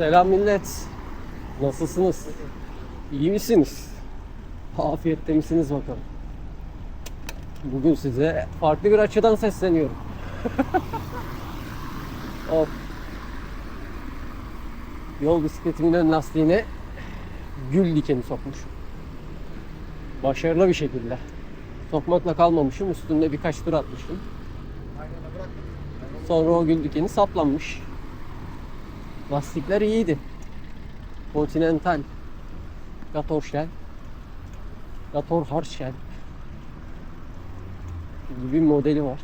Selam millet. Nasılsınız? İyi misiniz? Afiyette misiniz bakalım. Bugün size farklı bir açıdan sesleniyorum. Hop. Yol bisikletimin ön lastiğine gül dikeni sokmuş. Başarılı bir şekilde. Sokmakla kalmamışım. Üstünde birkaç tur atmışım. Sonra o gül dikeni saplanmış. Lastikler iyiydi. Continental. Gator Shell. Gator Hard Shell. gibi bir modeli var.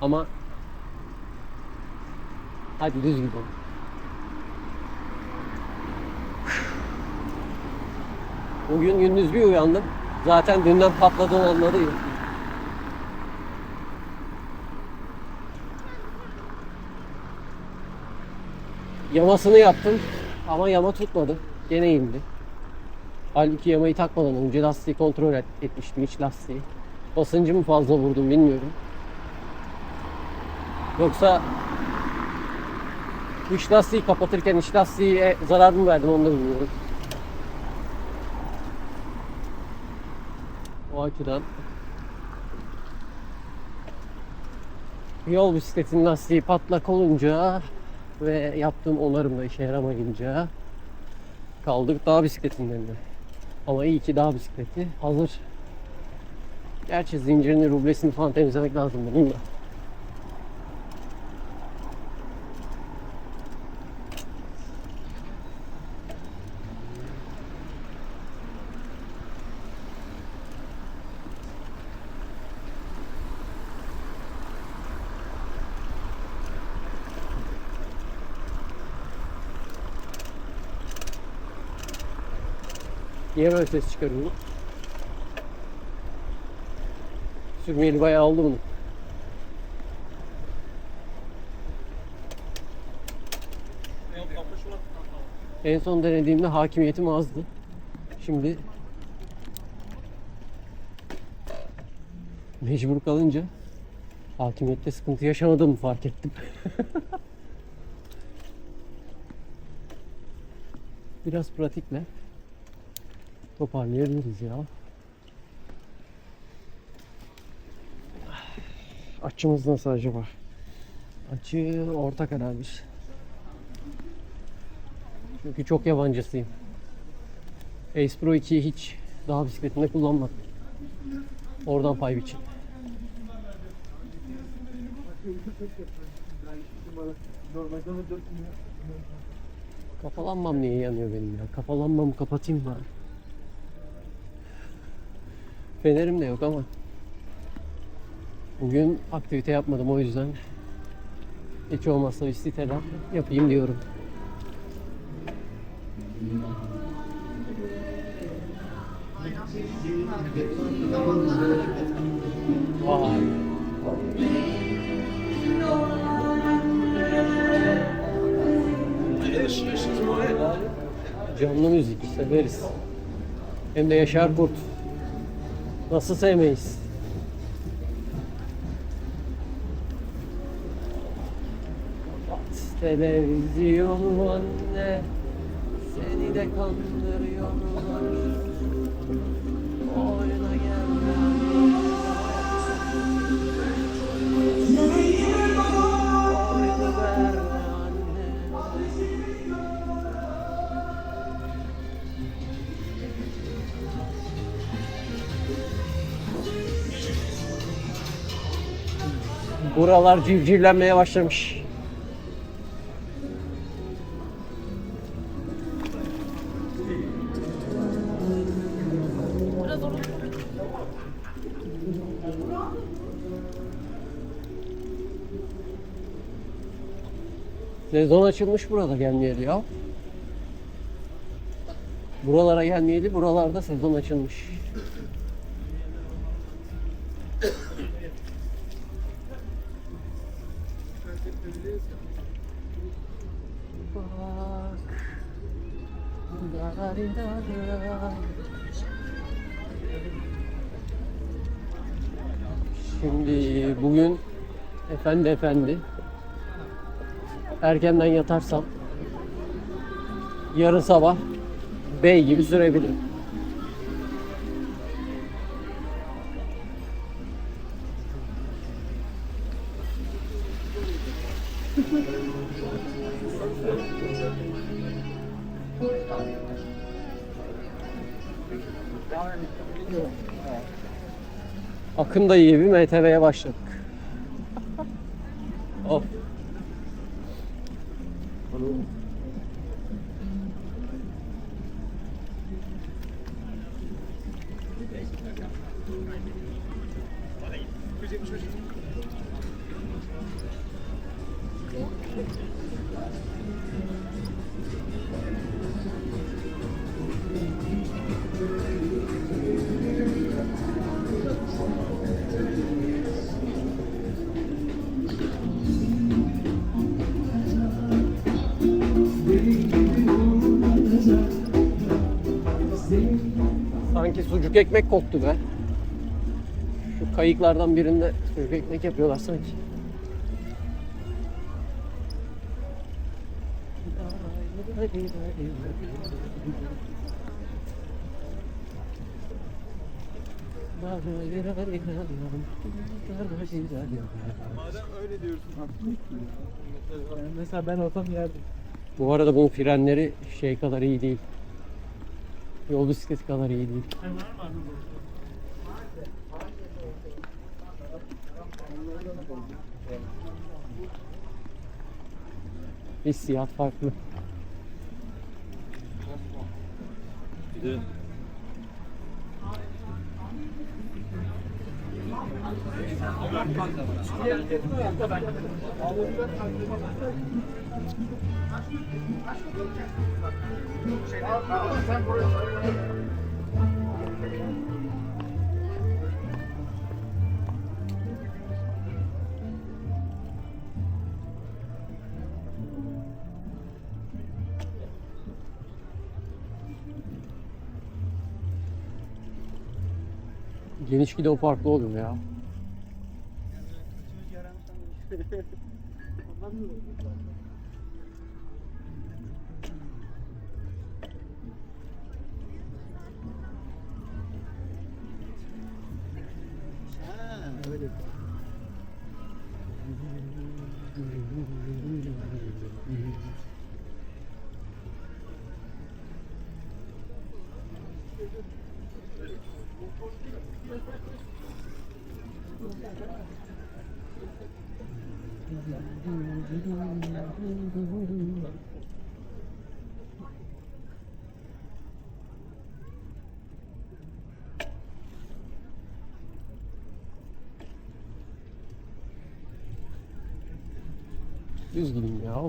Ama hadi düz gidelim. Bugün gündüz bir uyandım. Zaten dünden patladığını anladım. Yamasını yaptım ama yama tutmadı. Gene indi. Halbuki yamayı takmadan önce lastiği kontrol et, etmiştim iç lastiği. Basıncı mı fazla vurdum bilmiyorum. Yoksa iç lastiği kapatırken iç lastiğe zarar mı verdim onu da bilmiyorum. O açıdan yol bisikletinin lastiği patlak olunca ve yaptığım onarım da işe yaramayınca kaldık dağ bisikletinden de. Ama iyi ki dağ bisikleti hazır. Gerçi zincirini, rublesini falan temizlemek lazım bunun da. Niye böyle ses çıkarıyor bu? Sürmeyeli bayağı oldu bunu. En son denediğimde hakimiyetim azdı. Şimdi mecbur kalınca hakimiyette sıkıntı yaşamadığımı fark ettim. Biraz pratikle toparlayabiliriz ya. Açımız nasıl acaba? Açı orta kararmış. Çünkü çok yabancısıyım. Ace Pro 2'yi hiç dağ bisikletinde kullanmadım. Oradan pay biçim. Kafalanmam niye yanıyor benim ya? Kafalanmamı kapatayım bari. Fenerim de yok ama bugün aktivite yapmadım o yüzden hiç olmazsa bir siteden yapayım diyorum. Vay. Canlı müzik severiz. Hem de Yaşar Kurt. Nasıl sevmeyiz? Kapat televizyonu anne Seni de kandırıyorlar Buralar civcivlenmeye başlamış. Sezon açılmış burada gelmeyeli ya. Buralara gelmeyeli buralarda sezon açılmış. Efendi efendi erkenden yatarsam yarın sabah bey gibi sürebilirim. Akın da iyi bir MTV'ye başladık. Of. Sanki ekmek koktu be. Şu kayıklardan birinde sucuk ekmek yapıyorlar sanki. Madem öyle diyorsun Yani mesela ben olsam yerdim. Bu arada bunun frenleri şey kadar iyi değil. Yol bisikleti kadar iyi değil. Hissiyat farklı. Geniş gide o farklı oluyor ya. Düz gideyim ya.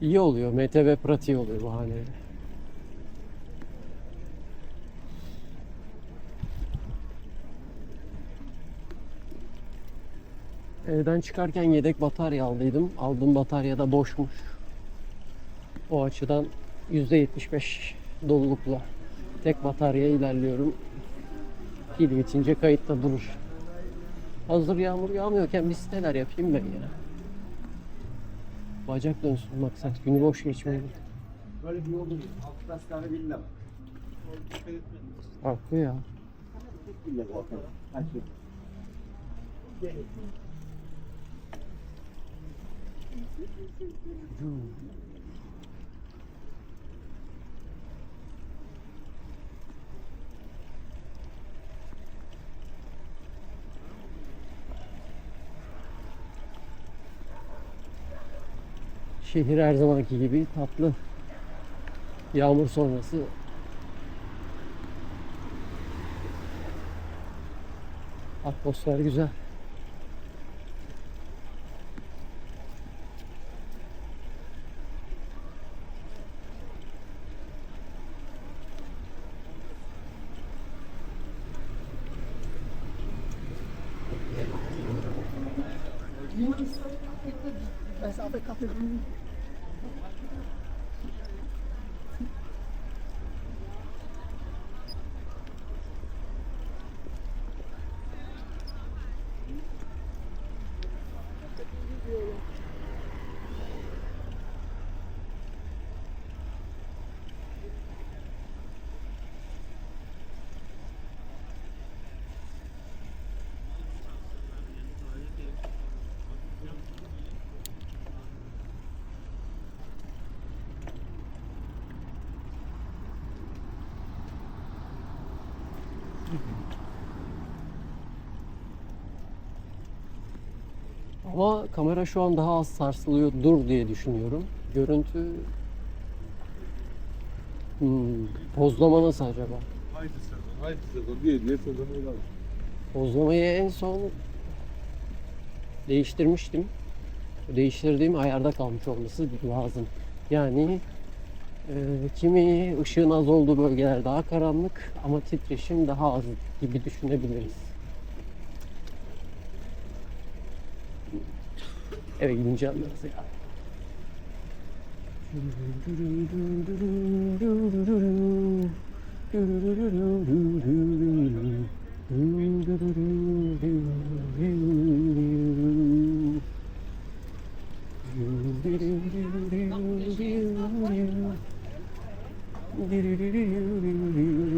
İyi oluyor. MTB pratiği oluyor bahaneyle. Evden çıkarken yedek batarya aldıydım. Aldığım batarya da boşmuş. O açıdan %75 dolulukla tek batarya ilerliyorum. Pil bitince kayıtta durur. Hazır yağmur yağmıyorken bir siteler yapayım ben ya. Bacak dönsün maksat. Günü boş geçmeyin. Böyle bir yol değil. Altı taş tane villa. Haklı ya. Villa Şehir her zamanki gibi tatlı. Yağmur sonrası atmosfer güzel. Ama kamera şu an daha az sarsılıyordur diye düşünüyorum. Görüntü hmm, pozlama nasıl acaba? Haydi sezon, haydi sezon diye diye sezon öyle alır. Pozlamayı en son değiştirmiştim. Değiştirdiğim ayarda kalmış olması lazım. Yani e, kimi ışığın az olduğu bölgeler daha karanlık ama titreşim daha az gibi düşünebiliriz. Eve gidince anlarız ya. Do do do do do.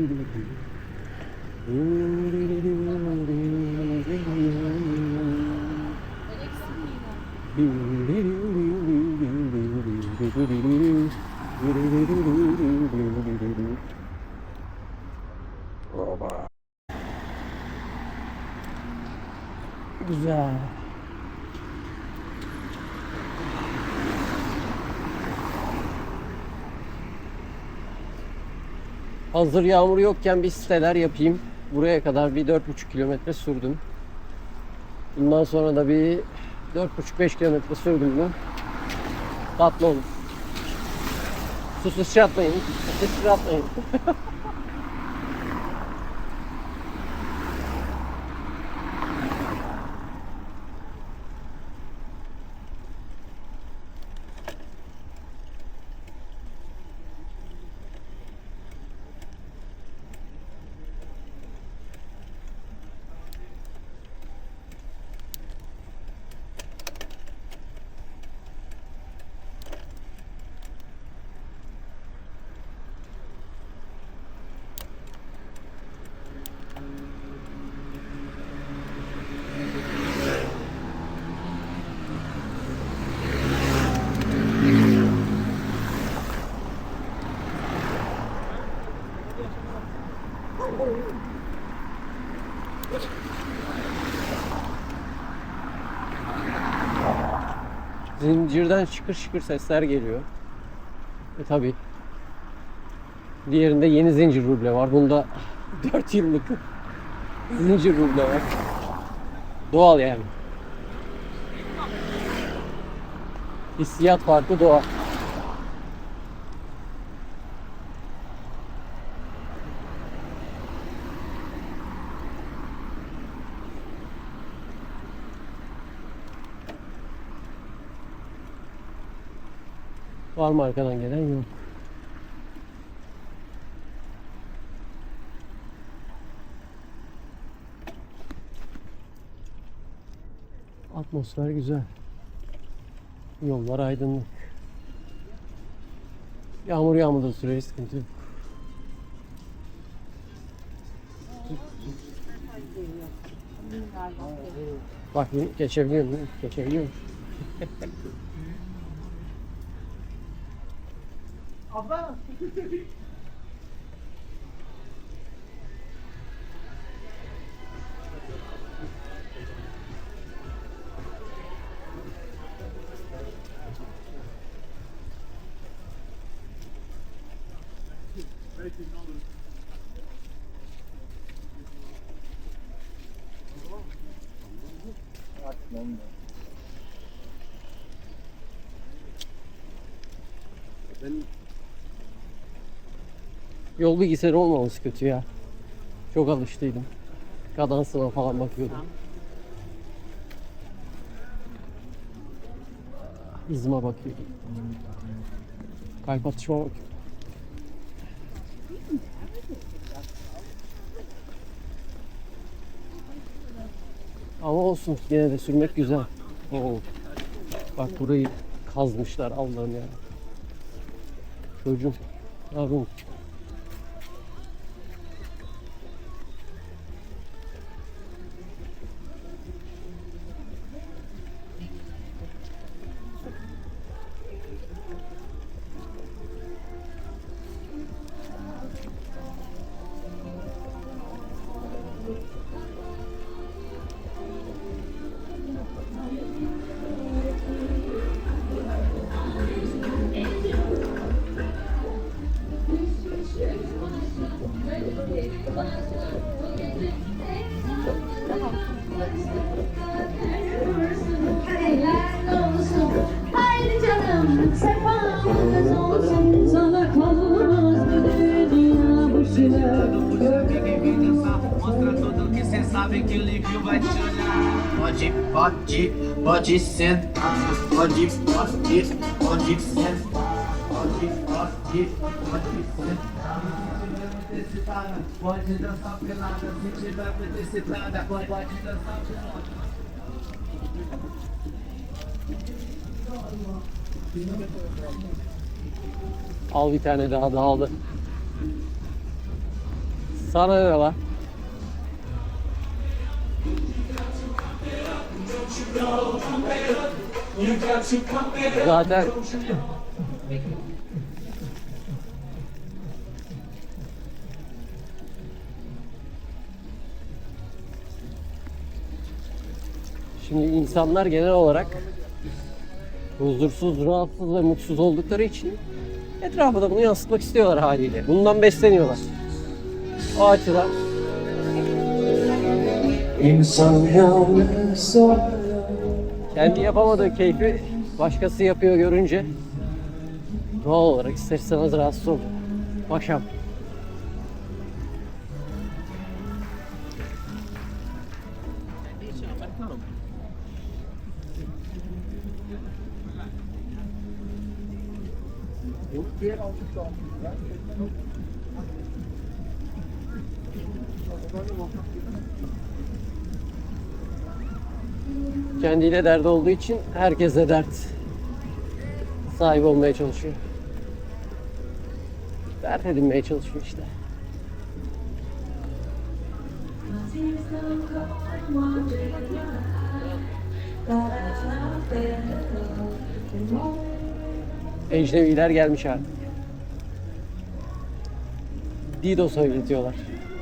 Güzel. Hazır yağmur yokken bir siteler yapayım. Buraya kadar bir 4,5 kilometre sürdüm. Bundan sonra da bir 4,5-5 kilometre sürdüm mü tatlı olur. Su sıçratmayın. Su sıçratmayın. Zincirden şıkır şıkır sesler geliyor. E tabi. Diğerinde yeni zincir ruble var. Bunda 4 yıllık zincir ruble var. Doğal yani. Hissiyat farkı doğal. Var mı arkadan gelen? Yok. Atmosfer güzel. Yollar aydınlık. Yağmur yağmadığı sürece sıkıntı yok. Bak geçebiliyor muyum? Geçebiliyor muyum? Ben Yol bilgisayarı olmaması kötü ya. Çok alıştıydım. Kadansına falan bakıyordum. Hızıma bakıyordum. Kalp atışıma bakıyordum. Ama olsun yine de sürmek güzel. Oo. Bak burayı kazmışlar Allah'ım ya. Çocuğum. Yavrum. Pode, pode, pode sentar. Pode dançar pelada, se tiver muito excitada, pode dançar pelada. Al bir tane daha dağıldı. Sana ne lan? Zaten Şimdi insanlar genel olarak huzursuz, rahatsız ve mutsuz oldukları için etrafa da bunu yansıtmak istiyorlar haliyle. Bundan besleniyorlar. O açıdan İnsan yalnız kendi yapamadığı keyfi başkası yapıyor görünce doğal olarak ister istemez rahatsız oluyor. Paşam. Kendiyle derdi olduğu için herkese dert sahibi olmaya çalışıyor. Dert edinmeye çalışıyor işte. Ecneviler gelmiş artık. Dido söyletiyorlar.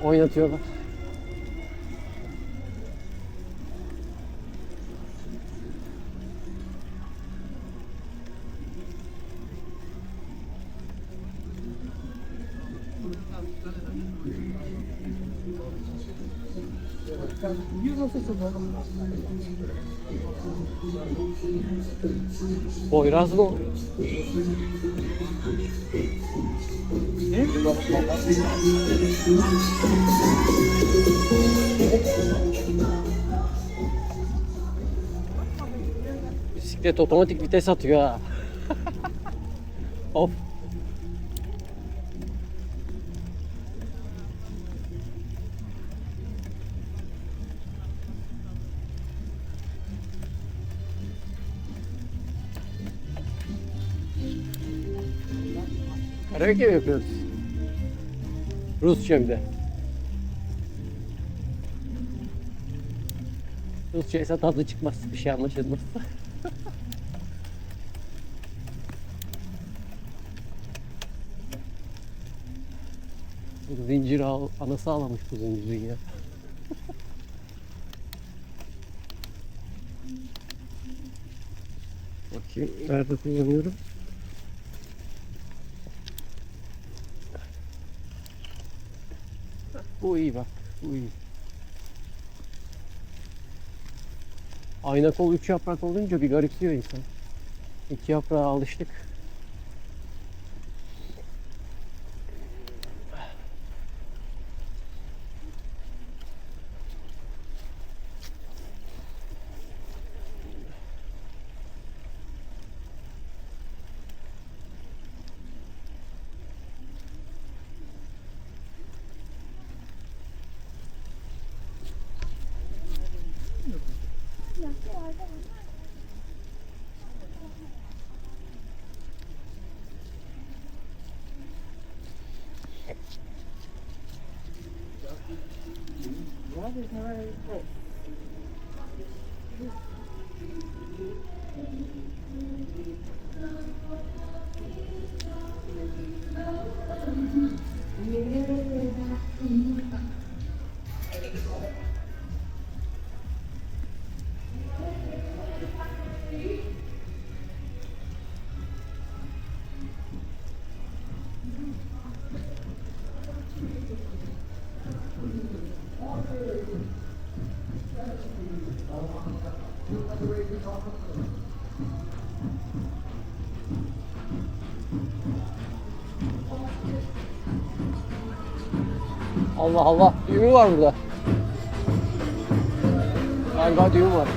Oynatıyorlar. Poyraz mı? o? Bisiklet otomatik vites atıyor ha. Hop. Karaoke mi yapıyoruz? Rusça bir de. Rusça ise tadı çıkmaz, bir şey anlaşılmaz. Zincir ağ, anası ağlamış bu zincirin ya. Bakayım nerede kullanıyorum? Bu iyi bak. Bu iyi. Ayna kol üç yaprak olunca bir garipsiyor insan. İki yaprağa alıştık. there's no other place. Allah Allah. Düğümü var burada. Galiba düğüm var.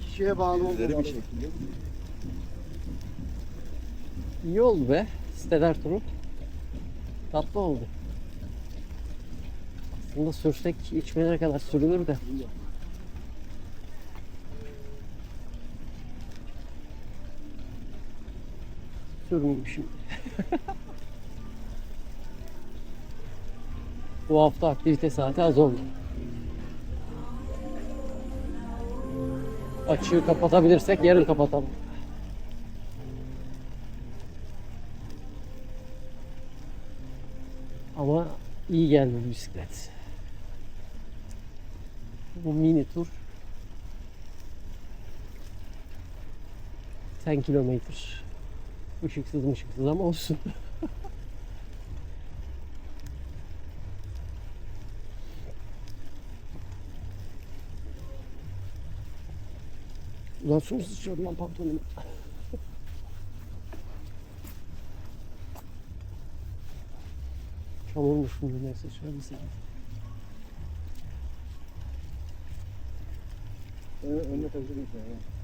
Kişiye bağlı olmalı bir şekilde. İyi oldu be. Siteler turu. Tatlı oldu. Aslında sürsek içmelere kadar sürülür de. Sürmeyeyim. Bu hafta aktivite saati az oldu. Açığı kapatabilirsek yarın kapatalım. Ama iyi geldi bu bisiklet. Bu mini tur 10 kilometre. Işıksız mışıksız ama olsun. Ulan su mu sıçradı lan pantolonuma? Çamurmuş şimdi neyse şöyle bir sileyim. Önüne taşıdık ya.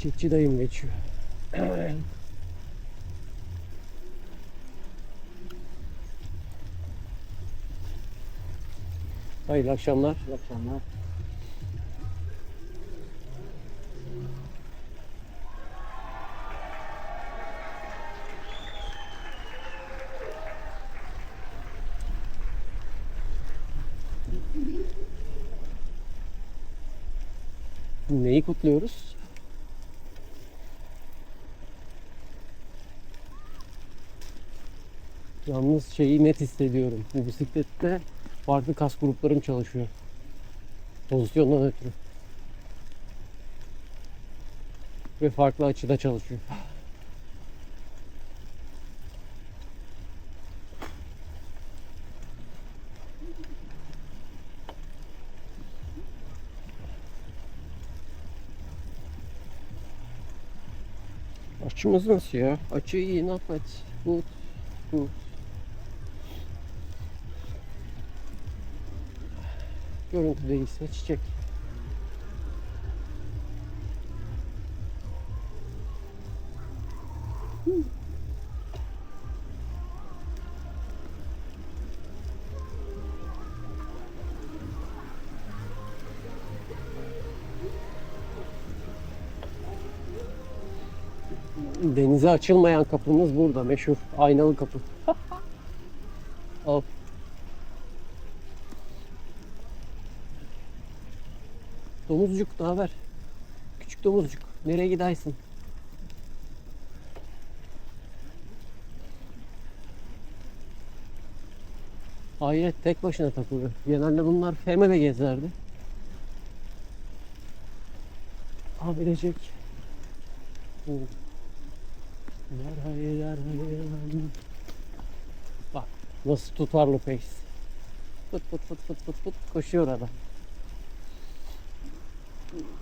Çiçekçi dayım geçiyor. Hayırlı akşamlar. İyi akşamlar. Neyi kutluyoruz? Yalnız şeyi net hissediyorum. Bu bisiklette farklı kas gruplarım çalışıyor. Pozisyondan ötürü. Ve farklı açıda çalışıyor. Açımız nasıl ya? Açı iyi, not bad. Good, good. Görüntü değilse çiçek. Denize açılmayan kapımız burada meşhur aynalı kapı. Al. Domuzcuk ne haber? Küçük domuzcuk nereye gidersin? Hayret tek başına takılıyor. Genelde bunlar femele gezerdi. Abilecek. Hayır. Bak nasıl tutarlı pace. Fıt fıt fıt fıt fıt fıt koşuyor adam. Mm-hmm.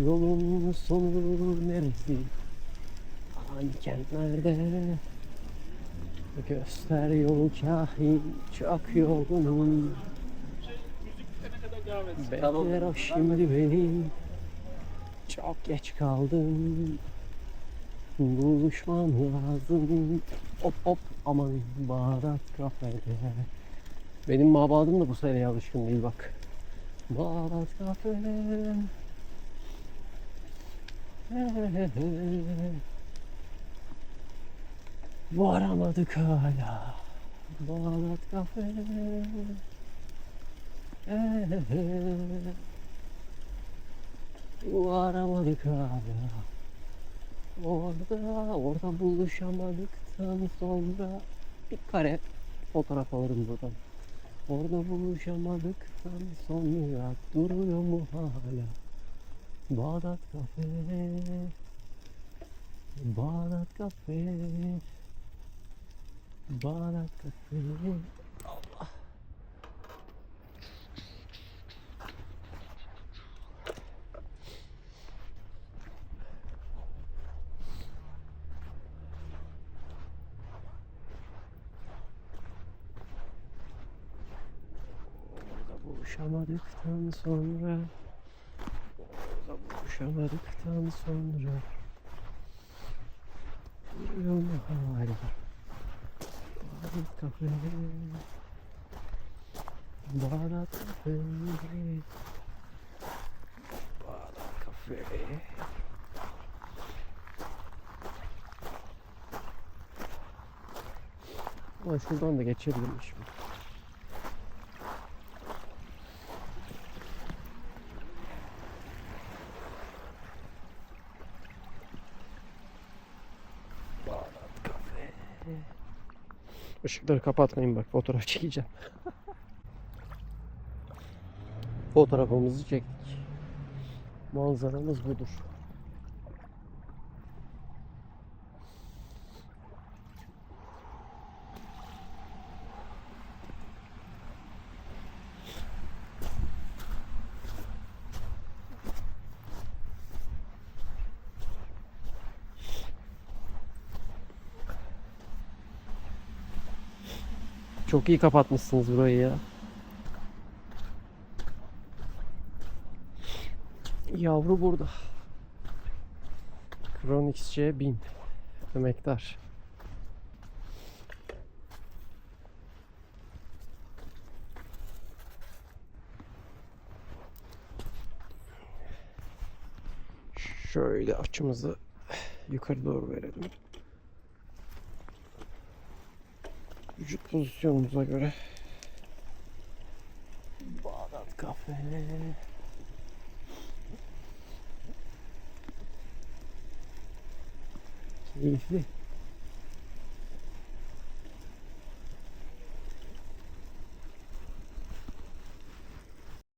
Yolun sonu neresi? Hangi kent nerede? Göster yolu kahin çok yorgunum. Bekler o şimdi beni. Çok geç kaldım. Buluşmam lazım. Hop hop aman Bağdat kafede Benim mabadım da bu seneye alışkın değil bak. Bağdat kafede Varamadık hala. Bağdat kafe. Varamadık hala. Orada, orada buluşamadıktan sonra bir kare fotoğraf alırım buradan. Orada buluşamadıktan sonra duruyor mu hala? Bağdat kafe. Bağdat kafe. Bağdat kafe. Allah. Orada buluşamadıktan sonra Orada buluşamadıktan sonra Duruyor mu? Hala? Bağdat kafe. Bağdat kafe. Bağdat kafe. Ama şuradan da geçebilirmiş. mi? Bağdat kafe. Işıkları kapatmayın bak fotoğraf çekeceğim. Fotoğrafımızı çektik. Manzaramız budur. Çok iyi kapatmışsınız burayı ya. Yavru burada. Kronix C 1000 emektar. Şöyle açımızı yukarı doğru verelim. Vücut pozisyonumuza göre. Bağdat kafe. Keyifli.